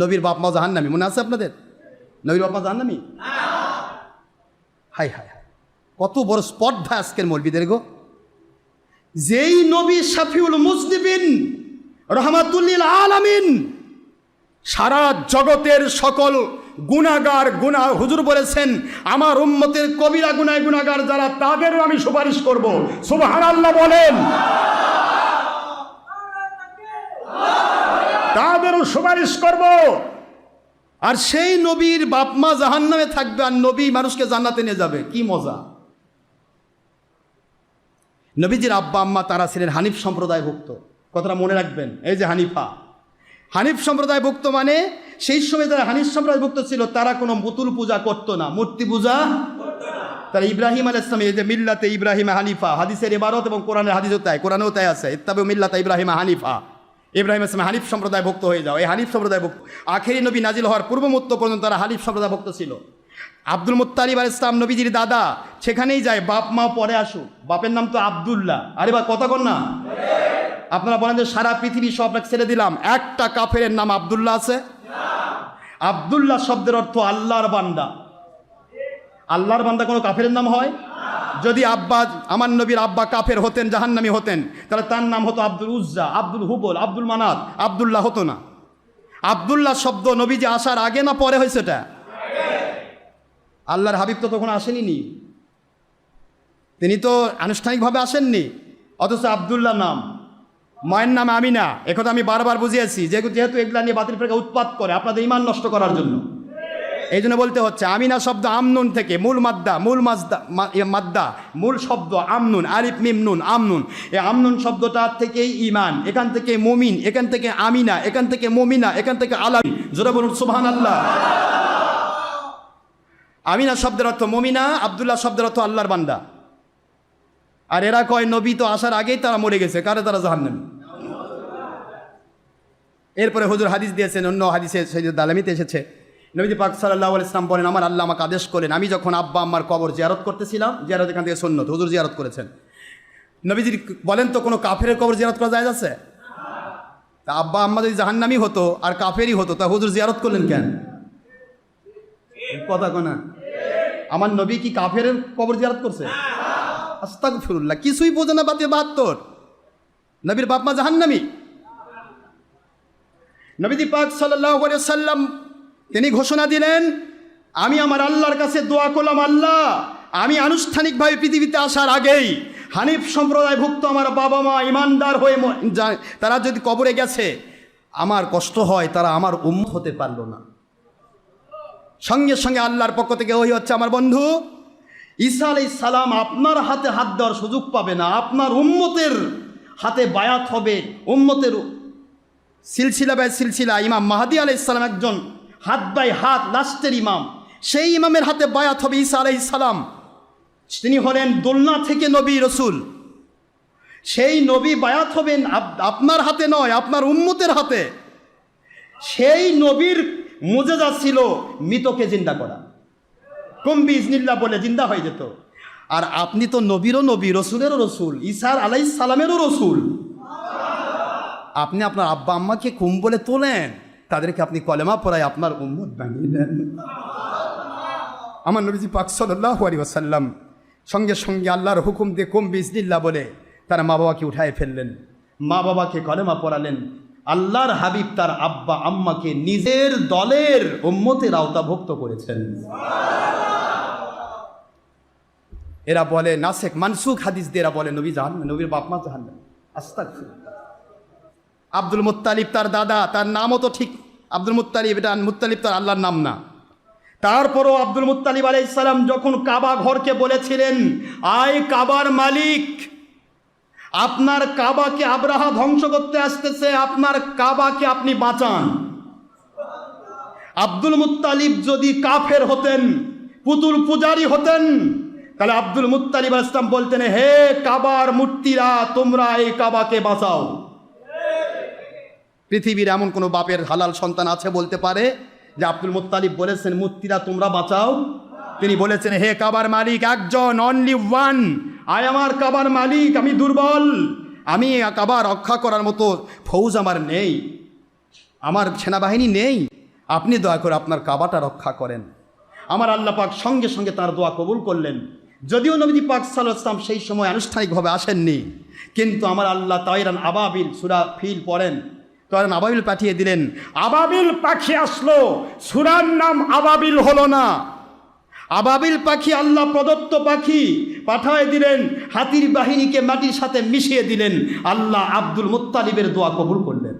নবীর বাপ মা জাহান্নামি, মনে আছে আপনাদের? নবীর বাপ মা জাহান্নামি? হাই হাই হাই কত বড় স্পর্ধা আজকের মলবিদের গো। যেই নবী শাফিউল মুসলিমিন রহমাতুল্লিল আলামিন সারা জগতের সকল গুণাগার গুণা হুজুর বলেছেন, আমার উম্মতের কবিরা গুনায় গুণাগার যারা, তাদেরও আমি সুপারিশ করব। সুবহানাল্লাহ বলেন। তাদেরও সুপারিশ করব। আর সেই নবীর বাপমা জাহান্নামে থাকবে আর নবী মানুষকে জান্নাতে নিয়ে যাবে। কি মজা। নবীজির আব্বা আম্মা তারা ছিলেন হানিফ সম্প্রদায় সম্প্রদায়ভুক্ত। কথাটা মনে রাখবেন, এই যে হানিফা। হানিফ সম্প্রদায় সম্প্রদায়ভুক্ত মানে সেই সময় যারা হানিফ সম্প্রদায় সম্প্রদায়ভুক্ত ছিল, তারা কোনো পুতুল পূজা করতো না, মূর্তি পূজা তারা ইব্রাহিম আল ইসলাম এই যে মিল্লাতে ইব্রাহিম হানিফা, হাদিসের ইবারত এবং কোরআনের হাদিসও তাই, কোরআনেও তাই আছে ইত্তাবে মিল্লাতে ইব্রাহিম হানিফা। ইব্রাহিম ইসলাম হানিফ সম্প্রদায়ভুক্ত হয়ে যাও। এই হানিফ সম্প্রদায়ভুক্ত আখেরি নবী নাজিল হওয়ার পূর্বমুত্ত পর্যন্ত তারা হানিফ সম্প্রদায়ভুক্ত ছিল। আব্দুল মুত্তালিব আল ইসলাম নবীজির দাদা, সেখানেই যায়, বাপ, মা পরে আসুক। বাপের নাম তো আবদুল্লাহ। আরে বা, কথা কর না। আপনারা বলেন যে সারা পৃথিবী সব আপনাকে ছেড়ে দিলাম। একটা কাফের নাম আবদুল্লাহ আছে? আবদুল্লাহ শব্দের অর্থ আল্লাহর বান্দা। আল্লাহর বান্দা কোনো কাফের নাম হয়? যদি আব্বা, আমার নবীর আব্বা কাফের হতেন, জাহান্নামী হতেন, তাহলে তার নাম হতো আব্দুল উজ্জা, আব্দুল হুবল, আব্দুল মানাত, আবদুল্লাহ হতো না। আবদুল্লাহ শব্দ নবী যে আসার আগে না পরে হয়েছে এটা? আল্লাহর হাবিব তো তখন আসেনি নি। তিনি তো আনুষ্ঠানিকভাবে আসেননি, অথচ আবদুল্লাহ নাম। মায়ের নাম আমিনা একথা আমি বারবার বুঝিয়েছি, যেহেতু যেহেতু এগুলা নিয়ে বাতিল ফেরকা উৎপাত করে, আপনাদের ইমান নষ্ট করার জন্য। এই জন্য বলতে হচ্ছে, আমিনা শব্দ আমনুন থেকে, মূল মাদ্দা, মূল মাজদা মাদ্দা, মূল শব্দ আমনুন আরিফ মিম নুন আমনুন এই আমনুন শব্দটা থেকেই ইমান এখান থেকে মমিন, এখান থেকে আমিনা, এখান থেকে মমিনা, এখান থেকে আলাম। জোরে বলুন সুবহান আল্লাহ আমিনা শব্দের অর্থ মমিনা, আবদুল্লাহ শব্দের অর্থ আল্লাহর বান্দা। আর এরা কয়, নবী তো আসার আগেই তারা মরে গেছে, কারে তারা জাহান্নামী? এরপরে হুজুর হাদিস দিয়েছেন, অন্য হাদিসে সেই দালামিতে এসেছে। নবীজি পাক সাল্লাহ ইসলাম বলেন, আমার আল্লাহ আমাকে আদেশ করেন আমি যখন আব্বা আম্মার কবর জিয়ারত করতেছিলাম, জিয়ারত এখান থেকে সন্ন্যত হুজুর জিয়ারত করেছেন। নবীজি বলেন তো, কোনো কাফের কবর জিয়ারত করা যায় আছে? তা আব্বা আম্মা যদি জাহান্নামি হতো আর কাফেরই হতো, তা হুজুর জিয়ারত করলেন কেন? কথা কোনা। আমার নবী কি কাফের কবর জিয়ারত করছে? আস্তাক ফিরুল্লাহ কিছুই বোঝে না বাদে বাহাত্তর। নবীর বাপমা জাহান্নামি। নবীদি পাক সাল্লাহ সাল্লাম তিনি ঘোষণা দিলেন, আমি আমার আল্লাহর কাছে দোয়া করলাম, আল্লাহ, আমি আনুষ্ঠানিকভাবে পৃথিবীতে আসার আগেই হানিফ সম্প্রদায়ভুক্ত আমার বাবা মা ইমানদার হয়ে তারা যদি কবরে গেছে, আমার কষ্ট হয়, তারা আমার উম হতে পারল না। সঙ্গে সঙ্গে আল্লাহর পক্ষ থেকে ওই হচ্ছে, আমার বন্ধু, ঈসা আলাই সালাম আপনার হাতে হাত দেওয়ার সুযোগ পাবে না, আপনার উম্মতের হাতে বায়াত হবে, উম্মতের সিলসিলা বাই সিলসিলা, ইমাম মাহাদি আলাই একজন হাত বাই হাত, লাস্টের ইমাম। সেই ইমামের হাতে বায়াত হবে ঈসা আলাই সালাম। তিনি হলেন দোলনা থেকে নবী রসুল। সেই নবী বায়াত হবেন আপনার হাতে নয়, আপনার উম্মতের হাতে। সেই নবীর মুজেজা ছিল মৃতকে জিন্দা করা। কম্বি ইজনিল্লা বলে জিন্দা হয়ে যেত। আর আপনি তো নবীরও নবী, রসুলেরও রসুল ইসার আলাই সালামেরও রসুল। আপনি আপনার আব্বা আম্মাকে কুম বলে তোলেন। তাদেরকে আপনি কলেমা পড়ায় আপনার উম্মত বানিয়ে নেন আমার নবীজি পাক সাল্লাহ আলী সঙ্গে সঙ্গে আল্লাহর হুকুম দিয়ে কুম বিজনিল্লা বলে তারা মা বাবাকে উঠায় ফেললেন। মা বাবাকে কলেমা পড়ালেন। আল্লাহর হাবিব তার আব্বা, আম্মাকে নিজের দলের উম্মতের আওতাভুক্ত করেছেন। এরা বলে, নাসেক, মানসুখ হাদিস দিয়ে এরা বলে, নবী জাহান নবীর বাপমা জাহান আস্তাক আব্দুল মুত্তালিব তার দাদা, তার নামও তো ঠিক। আব্দুল মুত্তালিব, এটা মুত্তালিব তার আল্লাহর নাম না। তারপরও আব্দুল মুত্তালিব আলাইসালাম যখন কাবা ঘরকে বলেছিলেন আয় কাবার মালিক, আপনার কাবাকে আব্রাহা ধ্বংস করতে আসতেছে, আপনার কাবাকে আপনি বাঁচান। আব্দুল মুত্তালিব যদি কাফের হতেন, পুতুল পূজারি হতেন, তাহলে আব্দুল মুত্তালিব আলাইহিস বলতেন, হে কাবার মূর্তিরা, তোমরা এই কাবাকে বাঁচাও। পৃথিবীর এমন কোনো বাপের হালাল সন্তান আছে বলতে পারে যে আব্দুল মুত্তালিব বলেছেন মূর্তিরা তোমরা বাঁচাও। তিনি বলেছেন, হে কাবার মালিক, একজন অনলি ওয়ান আই আমার কাবার মালিক, আমি দুর্বল। আমি কাবা রক্ষা করার মতো ফৌজ আমার নেই। আমার সেনাবাহিনী নেই। আপনি দয়া করে আপনার কাবাটা রক্ষা করেন। আমার আল্লাহ পাক সঙ্গে সঙ্গে তার দোয়া কবুল করলেন। যদিও নবীজি পাক সাল্লাহ ইসলাম সেই সময় আনুষ্ঠানিকভাবে আসেননি, কিন্তু আমার আল্লাহ তাইরান আবাবিল সুরা ফিল পড়েন। তখন আবাবিল পাঠিয়ে দিলেন। আবাবিল পাখি আসলো। সুরার নাম আবাবিল হলো না। আবাবিল পাখি আল্লাহ প্রদত্ত পাখি পাঠায় দিলেন হাতির বাহিনীকে মাটির সাথে মিশিয়ে দিলেন। আল্লাহ আব্দুল মুত্তালিবের দোয়া কবুল করলেন।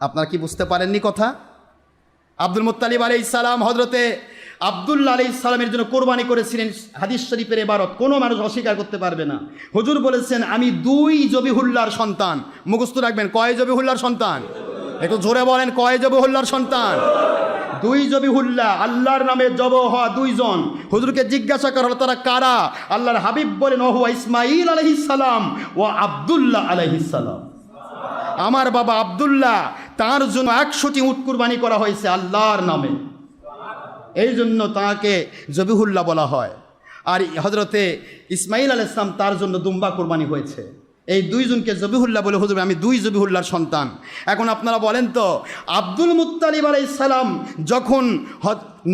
আপনারা কি বুঝতে পারেননি কথা? আব্দুল মুত্তালিব আলি ইসালাম হজরতে আবদুল্লা আলি ইসলামের জন্য কোরবানি করেছিলেন হাদিস শরীফের এবারত। কোনো মানুষ অস্বীকার করতে পারবে না। হুজুর বলেছেন, আমি দুই জবিহুল্লার সন্তান। মুখস্থ রাখবেন, কয় জবিহুল্লার সন্তান? একটু জোরে বলেন, কয় জবিহুল্লার সন্তান? দুই জবিহুল্লাহ, আল্লাহর নামে জব হওয়া দুইজন। হুজুরকে জিজ্ঞাসা করা হলো, তারা কারা? আল্লাহর হাবিব বলেন ওহুয়া ইসমাইল আলহিসাল্লাম ও আবদুল্লাহ আলহিসাল্লাম আমার বাবা আবদুল্লাহ, তার জন্য একশোটি উট কুরবানি করা হয়েছে আল্লাহর নামে। এই জন্য তাকে জবিহুল্লাহ বলা হয়। আর হজরতে ইসমাইল আল ইসলাম তার জন্য দুম্বা কোরবানি হয়েছে। এই দুইজনকে জবিহুল্লাহ বলে, হুজুর, আমি দুই জবিহুল্লাহর সন্তান। এখন আপনারা বলেন তো, আব্দুল মুত্তালিব আলাইসালাম যখন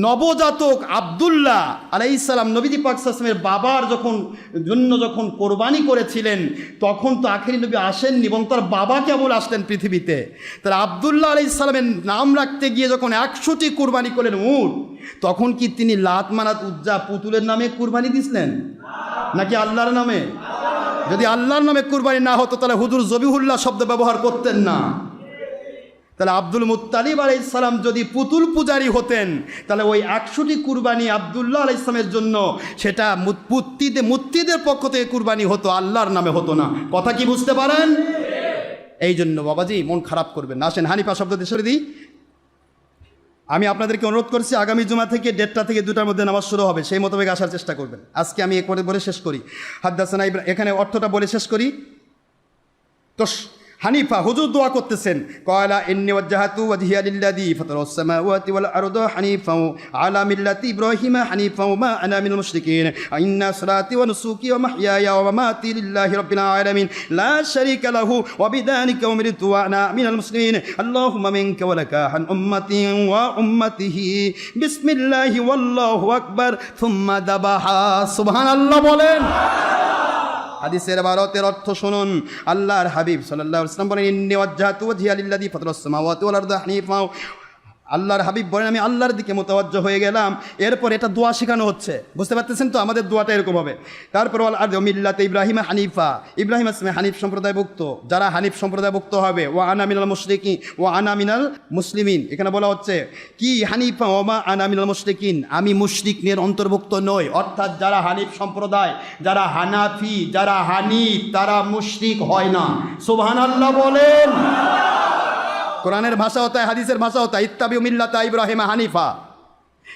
নবজাতক আবদুল্লাহ আলাইসালাম নবীজি পাকসাসমের বাবার যখন জন্য যখন কোরবানি করেছিলেন, তখন তো আখেরি নবী আসেননি এবং তার বাবা কেবল আসলেন পৃথিবীতে। তার আবদুল্লাহ আলাইসালামের নাম রাখতে গিয়ে যখন একশোটি কোরবানি করলেন উট, তখন কি তিনি লাত মানাত উজ্জা পুতুলের নামে কোরবানি দিছিলেন? নাকি আল্লাহর নামে? যদি আল্লাহর নামে কুরবানি না হতো তাহলে হুজুর জবিহুল্লাহ শব্দ ব্যবহার করতেন না। তাহলে আব্দুল মুত্তালিব আলাই ইসলাম যদি পুতুল পূজারি হতেন তাহলে ওই একশোটি কুরবানি আবদুল্লাহ আলাই ইসলামের জন্য সেটা মুত- পুত্তিদের মুত্তিদের পক্ষ থেকে কুরবানি হতো আল্লাহর নামে হতো না। কথা কি বুঝতে পারেন? এই জন্য বাবাজি মন খারাপ করবেন না। আসেন হানিফা শব্দ দেশে দিই। আমি আপনাদেরকে অনুরোধ করছি, আগামী জুমা থেকে দেড়টা থেকে দুটার মধ্যে নামাজ শুরু হবে, সেই মোতাবেক আসার চেষ্টা করবেন। আজকে আমি একবারে বলে শেষ করি। হাদ্দাসানা ইব্রা এখানে অর্থটা বলে শেষ করি। তো হানিফা হুজুর দোয়া করতেছেন। কয়লা ইন্নি ওয়াজ্জাহাতু ওয়াজহিয়া লিল্লাযী ফাতারাস সামাওয়াতি ওয়াল আরদা হানিফা আলা মিল্লাতি ইব্রাহিম হানিফা ওয়া মা আনা মিনাল মুশরিকিন ইন্না সালাতি ওয়া নুসুকি ওয়া মাহইয়ায়া ওয়া মামাতি লিল্লাহি রাব্বিল আলামিন, লা শারীকা লাহু ওয়া বিযালিকা উমিরতু ওয়া আনা মিনাল মুসলিমিন, আল্লাহুম্মা মিনকা ওয়া লাকা আন উম্মতি ওয়া উম্মতিহি, বিসমিল্লাহি ওয়াল্লাহু আকবার থুম্মা দাবাহা। সুবহানাল্লাহ বলেন। হাদিসের ভারতের অর্থ শুনুন, আল্লাহর হাবিব সাল্লাহ ইসলাম বলেন, ইন্নী ওয়াজ্জাহতু ওয়াজহিয়া লিল্লাযী ফাতারাস সামাওয়াতি ওয়াল আরদা হানিফা আল্লাহর হাবিব বলেন, আমি আল্লাহর দিকে মোতাবজ্জ হয়ে গেলাম। এরপর এটা দোয়া শেখানো হচ্ছে। বুঝতে পারতেছেন তো? আমাদের দোয়াটা এরকম হবে। তারপর আল আর মিল্লাতে ইব্রাহিম হানিফা। ইব্রাহিম আসমে হানিফ সম্প্রদায়ভুক্ত। যারা হানিফ সম্প্রদায়ভুক্ত হবে ও আনা মিনাল মুশরিকি ও আনা মিনাল মুসলিমিন। এখানে বলা হচ্ছে, কি হানিফা ওমা আনা মিনাল মুশরিকিন? আমি মুশরিকদের অন্তর্ভুক্ত নই। অর্থাৎ যারা হানিফ সম্প্রদায়, যারা হানাফি, যারা হানিফ, তারা মুশরিক হয় না। সুবহানাল্লাহ বলেন। কোরআনের ভাষা হতায়, হাদিসের ভাষা হতায়। ইত্তাবি মিল্লাতা ইব্রাহিম হানিফা।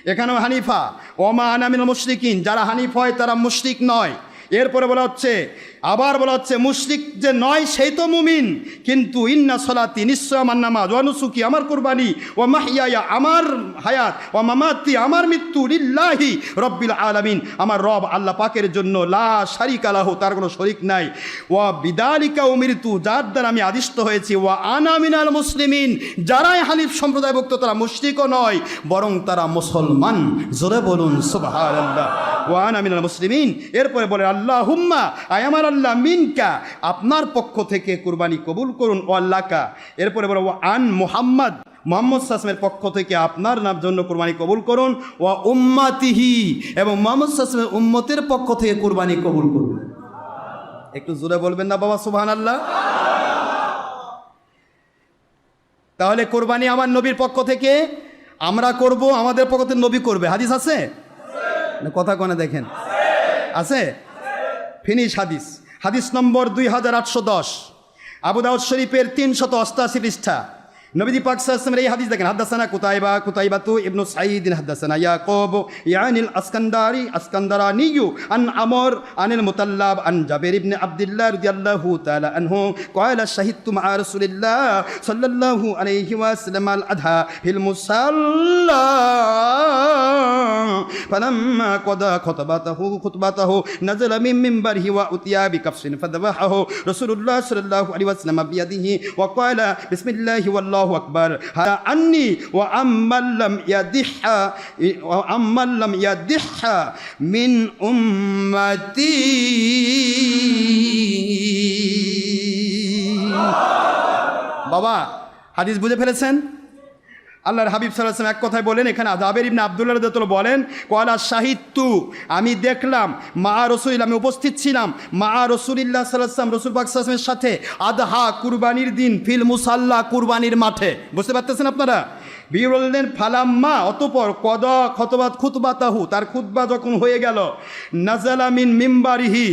এখানেও হানিফা। ওমা আনামিন মুশরিকিন। যারা হানিফ হয়, তারা মুশরিক নয়। এরপরে বলা হচ্ছে, আবার বলা হচ্ছে, মুশরিক যে নয় সেই তো মুমিন, কিন্তু ইন্না সলাতি নিশ্চয় আমার নামাজ অনুসুকি আমার কোরবানি ও মাহিয়া আমার হায়াত ও মামাতি আমার মৃত্যু লিল্লাহি রব্বিল আলামিন। আমার রব আল্লাহ পাকের জন্য লা শারিক আলাহ তার কোনো শরিক নাই। ও বিদালিকা ও মৃত্যু যার দ্বারা আমি আদিষ্ট হয়েছি ও আনামিনাল মুসলিমিন, যারাই হানিফ সম্প্রদায়ভুক্ত, তারা মুশরিকও নয়, বরং তারা মুসলমান। জোরে বলুন, সুবহানাল্লাহ। ও আনামিনাল মুসলিমিন। এরপরে বলে আল্লাহ হুম্মা আয় আমার আল্লাহ, মিনকা। আপনার পক্ষ থেকে কুরবানি কবুল করুন, ও আল্লাহকা। এরপরে বলে আন মোহাম্মদ মোহাম্মদ সাসমের পক্ষ থেকে আপনার নাম জন্য কুরবানি কবুল করুন ও উম্মাতিহি। এবং মোহাম্মদ সাসমের উম্মতের পক্ষ থেকে কুরবানি কবুল করুন। একটু জোরে বলবেন না বাবা সুবহান আল্লাহ তাহলে কোরবানি আমার নবীর পক্ষ থেকে, আমরা করব, আমাদের পক্ষ থেকে নবী করবে। হাদিস আছে? কথা কনে দেখেন। আছে? ফিনিশ হাদিস। হাদিস নম্বর দুই হাজার আটশো দশ। আবু দাউদ শরীফের তিনশত অষ্টাশি পৃষ্ঠা। নবীজি পাক সাল্লাল্লাহু এই হাদিস দেখেন হাদাসানা কুতাইবা কুতাইবাতু ইবনু সাঈদ হাদাসানা ইয়াকুব ইয়ানিল আসকান্দারি আসকান্দারানিয়ু আন আমর আনিল মুতাল্লাব আন জাবির ইবনে আব্দুল্লাহ রাদিয়াল্লাহু তাআলা আনহু قال شهدت مع رسول الله صلى الله عليه وسلم الأضحى في المصلى فلما قضى خطبته خطبته نزل من منبره وأتي بكبش فذبحه رسول الله صلى الله عليه وسلم بيده وقال بسم الله والله আল্লাহু আকবার। আন্নি ওয়া আম্মাল্লাম লাম ইয়াদিহা, ওয়া আম্মাল্লাম লাম ইয়াদিহা মিন উম্মতি। বাবা, হাদিস বুঝে ফেলেছেন? আল্লাহর হাবিব সাল্লাম এক কথায় বলেন, এখানে আদাবের ইবনে আবদুল্লাহ রদুল বলেন, কয়লা সাহিত্যু আমি দেখলাম, মা রসুল আমি উপস্থিত ছিলাম, মা রসুলিল্লাহ সাল্লাম রসুল বাকসামের সাথে আদহা কুরবানির দিন, ফিল মুসাল্লা কুরবানির মাঠে। বুঝতে পারতেছেন আপনারা? বীর বললেন, ফালাম্মা, অতপর কদ খতবাত খুতবা তাহু তার খুতবা যখন হয়ে গেল নাজালামিন মিম্বারিহি,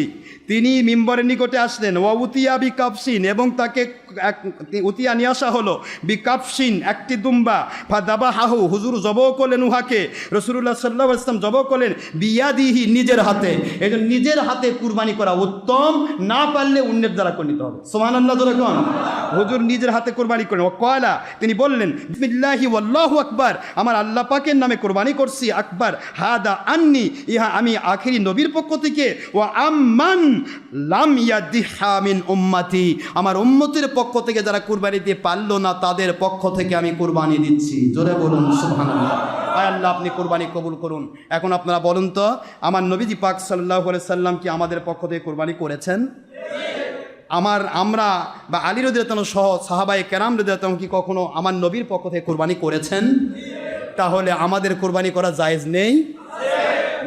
তিনি মিম্বরের নিকটে আসলেন ও উতিয়া বি কাপসিন এবং তাকে উতিয়া নিয়ে আসা হলো। বি কাপসিন একটি দুম্বা। ফা দাবা হাহু হুজুর জব করলেন উহাকে। রসুল্লাহ সাল্লাহ ইসলাম জব করলেন বিয়াদিহি, নিজের হাতে। এই নিজের হাতে কুরবানি করা উত্তম, না পারলে অন্যের দ্বারা করে নিতে হবে। সোমান আল্লাহ যখন হুজুর নিজের হাতে কোরবানি করেন ও কয়লা তিনি বললেন, বিসমিল্লাহি, ওয়াল্লাহু আকবার। আমার আল্লাহ পাকের নামে কোরবানি করছি, আকবার। হাদা আন্নি, ইহা আমি আখিরি নবীর পক্ষ থেকে। ও আম্মান লাম ইয়াদিহা মিন উম্মতি। আমার উম্মতের পক্ষ থেকে যারা কুরবানি দিতে পারল না, তাদের পক্ষ থেকে আমি কুরবানি দিচ্ছি। জোরে বলুন, সুবহানাল্লাহ। আয় আল্লাহ, আপনি কোরবানি কবুল করুন। এখন আপনারা বলুন তো, আমার নবীজি পাক সাল্লাহ সাল্লাম কি আমাদের পক্ষ থেকে কোরবানি করেছেন? আমার, আমরা বা আলী রদিয়াতন সহ সাহাবাই কেরাম রদিয়াতন কি কখনো আমার নবীর পক্ষ থেকে কোরবানি করেছেন? তাহলে আমাদের কোরবানি করা জায়েজ নেই?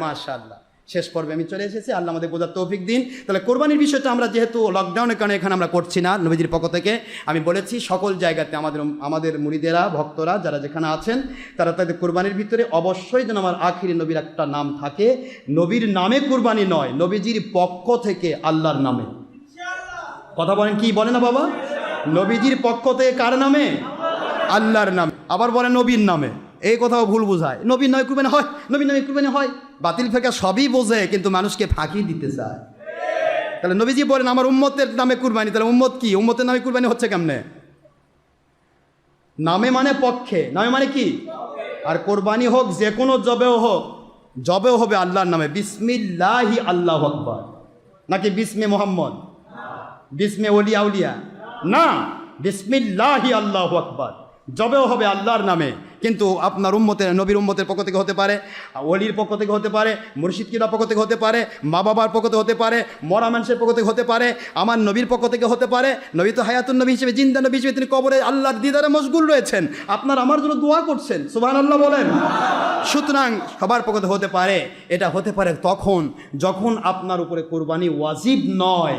মাশাল্লাহ শেষ পর্বে আমি চলে এসেছি। আল্লাহ আমাদের বোঝার তৌফিক দিন। তাহলে কোরবানির বিষয়টা আমরা যেহেতু লকডাউনের কারণে এখানে আমরা করছি না, নবীজির পক্ষ থেকে আমি বলেছি, সকল জায়গাতে আমাদের আমাদের মুড়িদেরা, ভক্তরা যারা যেখানে আছেন, তারা তাদের কোরবানির ভিতরে অবশ্যই যেন আমার আখিরি নবীর একটা নাম থাকে। নবীর নামে কোরবানি নয়, নবীজির পক্ষ থেকে আল্লাহর নামে। কথা বলেন কি বলে না বাবা? নবীজির পক্ষ থেকে কার নামে? আল্লাহর নামে। আবার বলে নবীর নামে। এই কথাও ভুল বোঝায়। নবীর নয় কুরবানি হয়, নবীর নামে কুরবানি হয়। বাতিল ফেকা সবই বোঝে, কিন্তু মানুষকে ফাঁকি দিতে চায়। তাহলে নবীজি বলেন, আমার উম্মতের নামে কুরবানি। তাহলে উম্মত কি? উম্মতের নামে কুরবানি হচ্ছে কেমনে? নামে মানে পক্ষে। নামে মানে কি? আর কোরবানি হোক, যে কোনো জবেও হোক, জবেও হবে আল্লাহর নামে। বিসমিল্লাহি আল্লাহ আকবর। নাকি বিসমে মোহাম্মদ? বিসমে ওলিয়া উলিয়া? না, বিসমিল্লাহি আল্লাহ আকবর। জবেও হবে আল্লাহর নামে। কিন্তু আপনার উম্মতের, নবীর উম্মতের পক্ষ থেকে হতে পারে অলির পক্ষ থেকে হতে পারে মুর্শিদ কিরা পক্ষ থেকে হতে পারে মা বাবার পক্ষ থেকে হতে পারে, মরা মানুষের পক্ষ থেকে হতে পারে, আমার নবীর পক্ষ থেকে হতে পারে, নবী তো হায়াতুন নবী হিসেবে, জিন্দা নবী হিসেবে তিনি কবরে আল্লাহর দিদারে মশগুল রয়েছেন। আপনার আমার জন্য দোয়া করছেন সুবাহ আল্লাহ বলেন। সুতরাং সবার পক্ষ থেকে হতে পারে, এটা হতে পারে তখন, যখন আপনার উপরে কোরবানি ওয়াজিব নয়।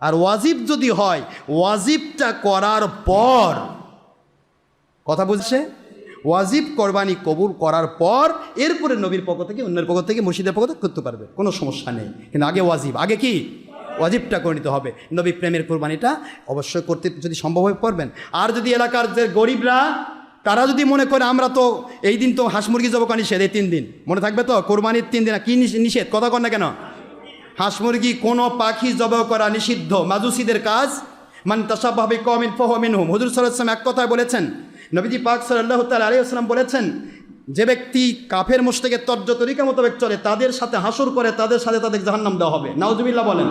আর ওয়াজিব যদি হয়, ওয়াজিবটা করার পর, কথা বুঝছে ওয়াজিব কোরবানি কবুল করার পর এরপরে নবীর পক্ষ থেকে, অন্যের পক্ষ থেকে মুর্শিদের পক্ষ থেকে করতে পারবে। কোনো সমস্যা নেই। কিন্তু আগে ওয়াজিব। আগে কি? ওয়াজিবটা করে নিতে হবে। নবী প্রেমের কোরবানিটা অবশ্যই করতে যদি সম্ভব হয়ে করবেন। আর যদি এলাকার যে গরিবরা, তারা যদি মনে করে আমরা তো এই দিন তো হাঁস মুরগি জবকা নিষেধ এই তিন দিন। মনে থাকবে তো? কোরবানির তিন দিন। কী নিষেধ? কথা কর না কেন? হাঁস মুরগি কোনো পাখি জবাই করা নিষিদ্ধ। মাজুসিদের কাজ। মান তাসাবাবে কমিন ফহমিন হুম হুজুর সাল্লাম এক কথায় বলেছেন নবীজি পাক সাল্লাহ তাল আলী আসলাম বলেছেন, যে ব্যক্তি কাফের মুশতেকের তর্জ তরিকা মোতাবেক চলে তাদের সাথে হাসুর করে, তাদের সাথে তাদের জাহান্নাম দেওয়া হবে। নাউজুবিল্লাহ বলেন।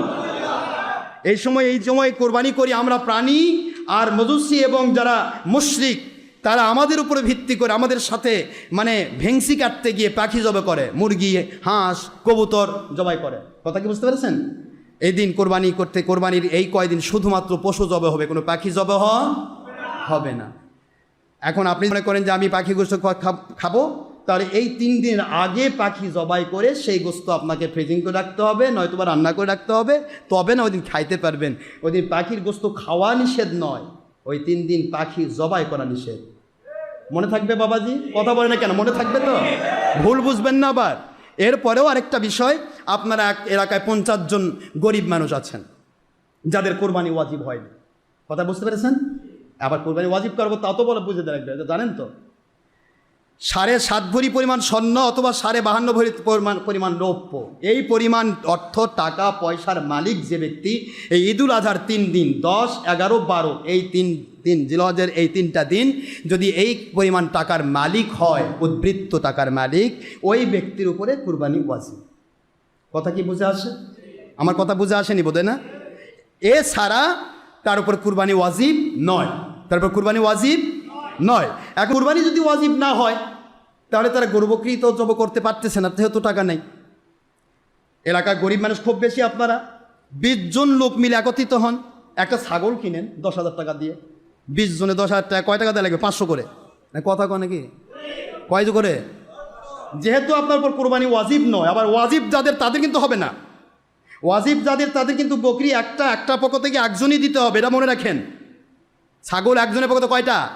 এই সময় এই সময় কোরবানি করি আমরা প্রাণী আর মজুসি এবং যারা মুশরিক, তারা আমাদের উপরে ভিত্তি করে আমাদের সাথে মানে ভেংসি কাটতে গিয়ে পাখি জবে করে, মুরগি, হাঁস, কবুতর জবাই করে। কথা কি বুঝতে পেরেছেন? এই দিন কোরবানি করতে, কোরবানির এই কয়দিন শুধুমাত্র পশু জবে হবে, কোনো পাখি জবে হবে না। এখন আপনি মনে করেন যে আমি পাখি গোস্ত খাব, তাহলে এই তিন দিন আগে পাখি জবাই করে সেই গোস্ত আপনাকে ফ্রিজিং করে রাখতে হবে নয়তো বা রান্না করে রাখতে হবে, তবে না ওই দিন খাইতে পারবেন। ওই দিন পাখির গোস্ত খাওয়া নিষেধ নয়, ওই তিন দিন পাখি জবাই করা নিষেধ। মনে থাকবে বাবাজি? কথা বলে না কেন? মনে থাকবে তো? ভুল বুঝবেন না আবার। এরপরেও আরেকটা বিষয়, আপনারা এক এলাকায় পঞ্চাশ জন গরিব মানুষ আছেন, যাদের কোরবানি ওয়াজিব হয়নি। কথা বুঝতে পেরেছেন? আবার কোরবানি ওয়াজিব করব তা তো বলে বুঝে এটা জানেন তো? সাড়ে সাত ভরি পরিমাণ স্বর্ণ অথবা সাড়ে বাহান্ন ভরি পরিমাণ পরিমাণ রৌপ্য। এই পরিমাণ অর্থ, টাকা, পয়সার মালিক যে ব্যক্তি এই ঈদুল আজহার তিন দিন, দশ, এগারো, বারো, এই তিন দিন জিলহজের এই তিনটা দিন যদি এই পরিমাণ টাকার মালিক হয়, উদ্বৃত্ত টাকার মালিক, ওই ব্যক্তির উপরে কুরবানি ওয়াজিব। কথা কি বুঝে আসে? আমার কথা বুঝে আসেনি বোধ না? এছাড়া তার উপর কুরবানি ওয়াজিব নয়। তারপর কুরবানি ওয়াজিব নয়। এখন কুরবানি যদি ওয়াজিব না হয়, তাহলে তারা গরু বকরি তো জব করতে পারতেছে না, যেহেতু টাকা নেই। এলাকার গরিব মানুষ খুব বেশি আপনারা। বিশ জন লোক মিলে একত্রিত হন, একটা ছাগল কিনেন দশ হাজার টাকা দিয়ে। বিশ জনে দশ হাজার টাকা, কয় টাকা দেওয়া লাগবে? পাঁচশো করে। না কথা কয় নাকি? কয় করে? যেহেতু আপনার উপর কোরবানি ওয়াজিব নয়, আবার ওয়াজিব যাদের, তাদের কিন্তু হবে না। ওয়াজিব যাদের, তাদের কিন্তু বকরি একটা একটা পক্ষ থেকে একজনই দিতে হবে, এটা মনে রাখেন। ছাগল একজনের পক্ষ কয়টা?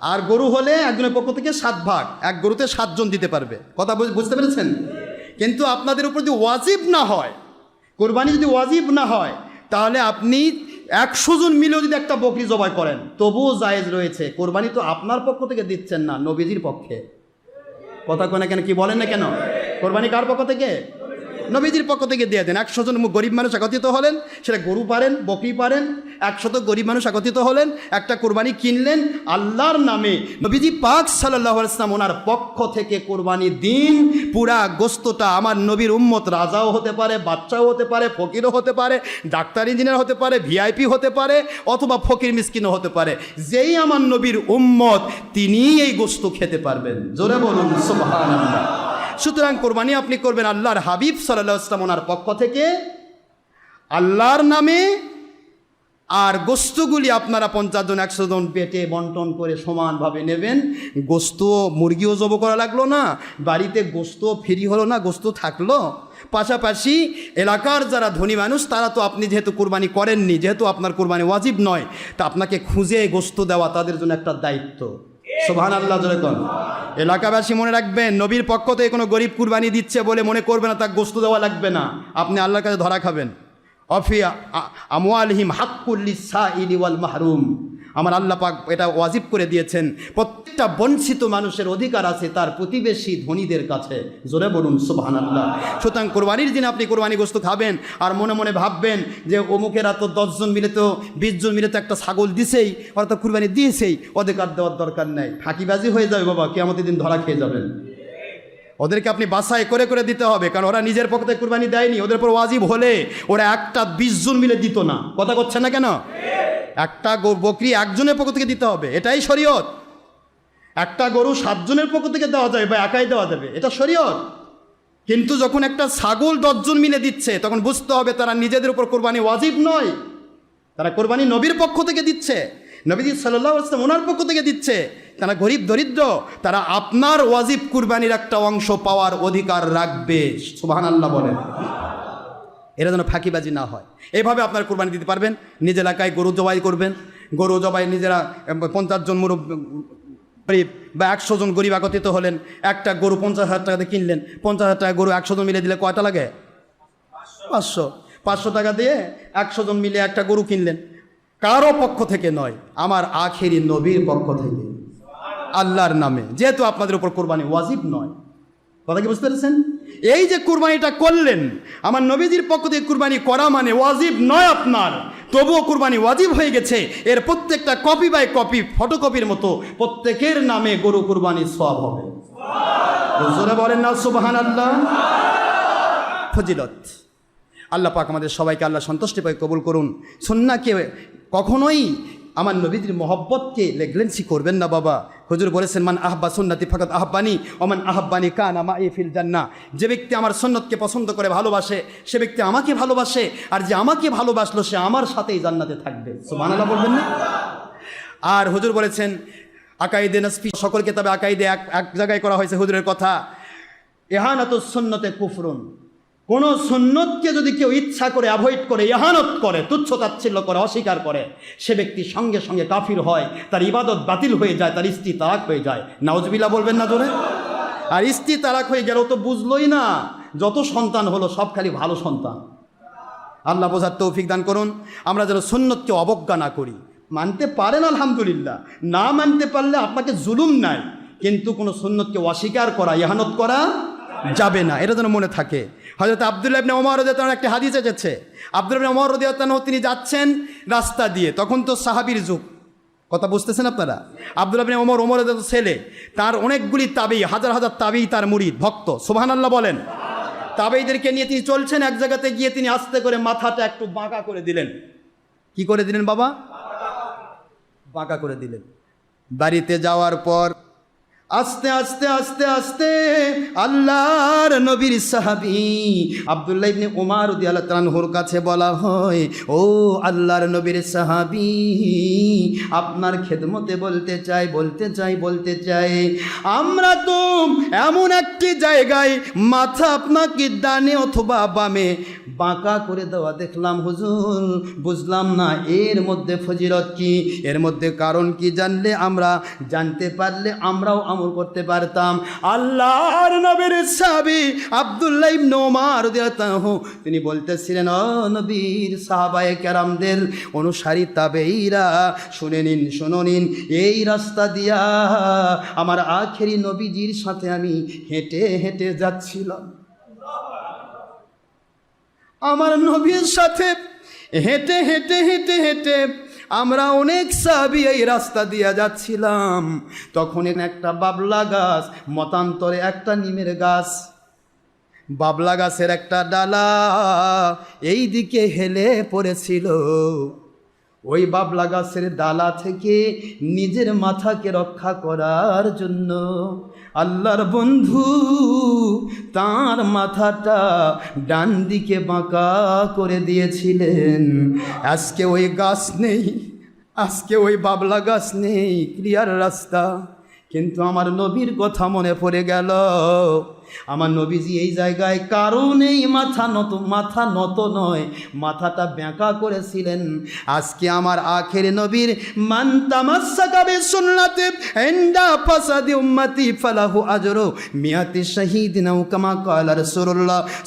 আর গরু হলে একজনের পক্ষ থেকে সাত ভাগ। এক গরুতে সাতজন দিতে পারবে। কথা বুঝ- বুঝতে পেরেছেন? কিন্তু আপনাদের উপর যদি ওয়াজিব না হয়, কোরবানি যদি ওয়াজিব না হয়, তাহলে আপনি একশো জন মিলেও যদি একটা বকরি জবাই করেন, তবুও জায়েজ রয়েছে। কোরবানি তো আপনার পক্ষ থেকে দিচ্ছেন না, নবীজির পক্ষে। কথা কোনে কেন? কি বলেন না কেন? কোরবানি কার পক্ষ থেকে? নবীজির পক্ষ থেকে দিয়ে দেন। একশো জন গরিব মানুষ একত্রিত হলেন, সেটা গরু পারেন, বকরি পারেন, একশত গরিব মানুষ একত্রিত হলেন, একটা কোরবানি কিনলেন, আল্লাহর নামে নবীজি পাক সাল্লাহ ইসলাম ওনার পক্ষ থেকে কোরবানি দিন। পুরা গোস্তটা আমার নবীর উম্মত রাজাও হতে পারে, বাচ্চাও হতে পারে, ফকিরও হতে পারে, ডাক্তার, ইঞ্জিনিয়ার হতে পারে, ভিআইপি হতে পারে, অথবা ফকির মিসকিনও হতে পারে। যেই আমার নবীর উম্মত, তিনিই এই গোস্ত খেতে পারবেন। জোরে বলুন, সুবহানাল্লাহ। সুতরাং কোরবানি আপনি করবেন আল্লাহর হাবিব সাল্লাহ ইসলাম ওনার পক্ষ থেকে। আল্লাহর নামে আর গোস্তগুলি আপনারা পঞ্চাশ জন, একশো জন পেটে বন্টন করে সমানভাবে নেবেন। গোস্ত মুরগিও জব করা লাগল না, বাড়িতে গোস্ত ফ্রি হলো না গোস্ত থাকল। পাশাপাশি এলাকার যারা ধনী মানুষ, তারা তো আপনি যেহেতু কোরবানি করেননি, যেহেতু আপনার কোরবানি ওয়াজিব নয়, তা আপনাকে খুঁজে গোস্ত দেওয়া তাদের জন্য একটা দায়িত্ব। সোভান আল্লাহ যেরকম এলাকাবাসী মনে রাখবেন, নবীর পক্ষ থেকে কোনো গরিব কুরবানি দিচ্ছে বলে মনে করবে না, তার গোস্ত দেওয়া লাগবে না। আপনি আল্লাহর কাছে ধরা খাবেন। অফিয়া আমওয়ালহিম হাক্কুল্লিসা ইলিওয়াল মাহরুম। আমার আল্লাহ পাক এটা ওয়াজিব করে দিয়েছেন। প্রত্যেকটা বঞ্চিত মানুষের অধিকার আছে তার প্রতিবেশী ধনীদের কাছে। জোরে বলুন সুবহান আল্লাহ সুতরাং কোরবানির দিন আপনি কোরবানি গোস্ত খাবেন আর মনে মনে ভাববেন যে অমুকেরা তো দশজন মিলে তো বিশ জন মিলে তো একটা ছাগল দিছেই তো কুরবানি দিয়েছেই, অধিকার দেওয়ার দরকার নেই। ফাঁকিবাজি হয়ে যাবে বাবা কেমন দিন ধরা খেয়ে যাবেন। ওদেরকে আপনি বাসায় করে করে দিতে হবে, কারণ ওরা নিজের পক্ষে কুরবানি দেয়নি, ওদের উপর ওয়াজিব হলে ওরা একটা বিশ জন মিলে দিত না। কথা করছে না কেন? একটা বকরি একজনের পক্ষ থেকে দিতে হবে, এটাই শরীয়ত। একটা গরু সাতজনের পক্ষ থেকে দেওয়া যাবে বা একাই দেওয়া যাবে, এটা শরীয়ত। কিন্তু যখন একটা ছাগল দশজন মিলে দিচ্ছে, তখন বুঝতে হবে তারা নিজেদের উপর কোরবানি ওয়াজিব নয়। তারা কোরবানি নবীর পক্ষ থেকে দিচ্ছে, নবীজি সাল্লাহ আসলাম ওনার পক্ষ থেকে দিচ্ছে। তারা গরিব দরিদ্র, তারা আপনার ওয়াজিব কুরবানির একটা অংশ পাওয়ার অধিকার রাখবে সুবাহান আল্লাহ বলেন। এরা যেন ফাঁকিবাজি না হয়। এইভাবে আপনার কোরবানি দিতে পারবেন। নিজ এলাকায় গরু জবাই করবেন। গরু জবাই নিজেরা পঞ্চাশ জন মুরব গরিব বা একশো জন গরিব একত্রিত হলেন। একটা গরু পঞ্চাশ হাজার টাকাতে কিনলেন। পঞ্চাশ হাজার টাকা গরু একশো জন মিলে দিলে কয়টা লাগে? পাঁচশো। পাঁচশো টাকা দিয়ে একশো জন মিলে একটা গরু কিনলেন। কারও পক্ষ থেকে নয় আমার আখেরি নবীর পক্ষ থেকে। আল্লাহর নামে। যেহেতু আপনাদের উপর কোরবানি ওয়াজিব নয়। কথা কি বুঝতে পেরেছেন? এই যে কুরবানিটা করলেন, আমার নবীজির পক্ষ থেকে কুরবানি করা মানে ওয়াজিব নয় আপনার। তবুও কুরবানি ওয়াজিব হয়ে গেছে। এর প্রত্যেকটা কপি বাই কপি ফটোকপির মতো প্রত্যেকের নামে গরু কুরবানি সব হবে। বলেন না সুবাহান আল্লাহ ফজিলত। আল্লাহ পাক আমাদের সবাইকে, আল্লাহ সন্তুষ্টি পাই কবুল করুন। সন্নাকে কখনোই আমার নবীদের মহব্বতকে লেগলেন্সি করবেন না বাবা। হুজুর বলেছেন, মান আহ্বা সুন্নাতি ফাকাত আহ্বানি ওমান আহবানি কান আমা এ ফিল জান্না যে ব্যক্তি আমার সন্ন্যতকে পছন্দ করে ভালোবাসে, সে ব্যক্তি আমাকে ভালোবাসে, আর যে আমাকে ভালোবাসলো, সে আমার সাথেই জান্নাতে থাকবে। সুবহানাল্লাহ বলবেন না? আর হুজুর বলেছেন, আকাইদে নসফি, সকল কেতাবে আকাইদে এক এক জায়গায় করা হয়েছে হুজুরের কথা। এহানাত সুন্নতে কুফরুন। কোন সুন্নতকে যদি কেউ ইচ্ছা করে অ্যাভয়েড করে, এহানত করে, তুচ্ছ তাচ্ছিল্য করে, অস্বীকার করে, সে ব্যক্তি সঙ্গে সঙ্গে কাফির হয়, তার ইবাদত বাতিল হয়ে যায়, তার স্ত্রী তালাক হয়ে যায়। নাউজবিল্লা বলবেন না জোরে? আর স্ত্রী তালাক হয়ে গেল তো বুঝলোই না, যত সন্তান হলো সব খালি ভালো সন্তান। আল্লাহ বোঝার তৌফিক দান করুন। আমরা যেন সুন্নতকে অবজ্ঞা না করি। মানতে পারেন আলহামদুলিল্লাহ। না মানতে পারলে আপনাকে জুলুম নাই। কিন্তু কোনো সুন্নতকে অস্বীকার করা ইহানত করা যাবে না, এটা যেন মনে থাকে। হয়তো আবদুল্লাহ ইবনে ওমর রদিয়াতান একটা হাদিস এসেছে। আব্দুল ইবনে ওমর রদিয়াতান তিনি যাচ্ছেন রাস্তা দিয়ে, তখন তো সাহাবির যুগ। কথা বুঝতেছেন আপনারা? আব্দুল ইবনে ওমর ওমর ছেলে, তার অনেকগুলি তাবি, হাজার হাজার তাবি তার মুরিদ, ভক্ত। সুবহানাল্লাহ বলেন। তাবেইদেরকে নিয়ে তিনি চলছেন, এক জায়গাতে গিয়ে তিনি আস্তে করে মাথাটা একটু বাঁকা করে দিলেন। কি করে দিলেন বাবা? বাঁকা করে দিলেন। বাড়িতে যাওয়ার পর আস্তে আস্তে আস্তে আস্তে আল্লাহর নবীর সাহাবি আবদুল্লাহ ইবনে উমার উদিয়াল্লাহ তানহুর কাছে বলা হয়, ও আল্লাহর নবীর সাহাবি, আপনার খেদমতে বলতে চাই বলতে চাই বলতে চাই। আমরা তো এমন একটি জায়গায় মাথা আপনাকে ডানে অথবা বামে বাঁকা করে দেওয়া দেখলাম, হুজুর। বুঝলাম না, এর মধ্যে ফজিরত কি? এর মধ্যে কারণ কি জানলে আমরা? জানতে পারলে আমরাও আমল করতে পারতাম। আল্লাহর নবীর সাহাবী আব্দুল্লাহ ইবনে ওমর রাদিয়াল্লাহু তিনি বলতেছিলেন, ও নবীর সাহাবায়ে কেরামদের অনুসারী তাবেঈরা, শুনে নিন, শুনো নিন, এই রাস্তা দিয়া আমার আখেরি নবীজির সাথে আমি হেঁটে হেঁটে যাচ্ছিলাম। আমার নবীর সাথে হেঁটে হেঁটে হেঁটে হেঁটে আমরা অনেক সাবি এই রাস্তা দিয়ে যাচ্ছিলাম। তখন একটা বাবলা গাছ, মতান্তরে একটা নিমের গাছ। বাবলা গাছের একটা ডালা এই দিকে হেলে পড়েছিল। ওই বাবলা গাছের ডালা থেকে নিজের মাথাকে রক্ষা করার জন্য আল্লাহর বন্ধু, তার মাথাটা ডান দিকে বাঁকা করে দিয়েছিলেন। আজকে ওই গাছ নেই, আজকে ওই বাবলা গাছ নেই ক্লিয়ার রাস্তা। কিন্তু আমার নবীর কথা মনে পড়ে গেল। আমার নবীজি এই জায়গায় কারণেই মাথা নত মাথা নত নয়, মাথাটা বেঁকা করেছিলেন। আজকে আমার আখের নবীর মান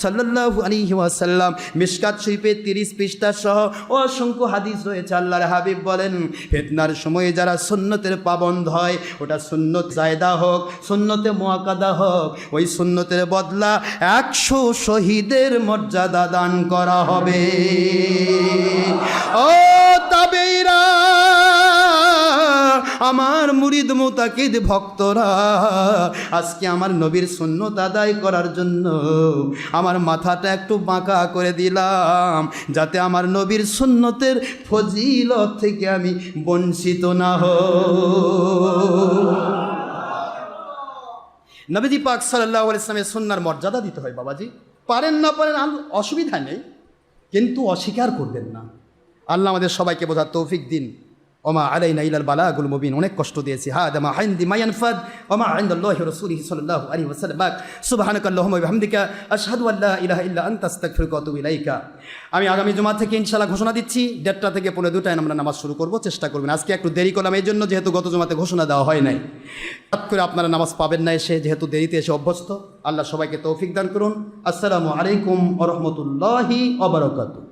সাল্লাল্লাহু আলাইহি ওয়াসাল্লাম। মিশকাত শরীফে 30 পৃষ্ঠা সহ হাদিস আল্লাহর হাবিব বলেন সময়ে যারা সুন্নতের পাবন্ধ হয়, ওটা সুন্নত জায়দা হোক, সুন্নতে মুআক্কাদা হোক, ওই সুন্নতের বদলা একশো শহীদের মর্যাদা দান করা হবে। ও তাবেইরা, আমার মুরিদ মোতাকিদ ভক্তরা, আজকে আমার নবীর সুন্নত আদায় করার জন্য আমার মাথাটা একটু বাঁকা করে দিলাম, যাতে আমার নবীর শূন্যতের ফজিলত থেকে আমি বঞ্চিত না হই নবীজি পাক সাল্লাহ ইসলামের সন্ন্যার মর্যাদা দিতে হয় বাবাজি। পারেন না পারেন অসুবিধা নেই। কিন্তু অস্বীকার করবেন না। আল্লাহ আমাদের সবাইকে বোঝার তৌফিক দিন। ওমা আলাই নাইলাল বালাগুল মুবিন। অনেক কষ্ট দিয়েছি। হা দামা হাইন্দি মায়ানফাদ ওমা আইন্দাল্লাহি আলাইহি ওয়াসাল্লাম। সুবহানাকাল্লাহুম্মা ওয়া বিহামদিকা, আশহাদু আল্লা ইলাহা ইল্লা আনতা, আস্তাগফিরুকা ওয়া আতুবু ইলাইকা। আমি আগামী জুমা থেকে ইনশাল্লাহ ঘোষণা দিচ্ছি, দেড়টা থেকে পনেরো দুটায় আমরা নামাজ শুরু করব, চেষ্টা করবেন। আজকে একটু দেরি করলাম এই জন্য যেহেতু গত জুমাতে ঘোষণা দেওয়া হয় নাই। হঠাৎ করে আপনারা নামাজ পাবেন না এসে, যেহেতু দেরিতে এসে অভ্যস্ত। আল্লাহ সবাইকে তৌফিক দান করুন। আসসালামু আলাইকুম ওয়া রাহমাতুল্লাহি ওয়া বারাকাতুহু।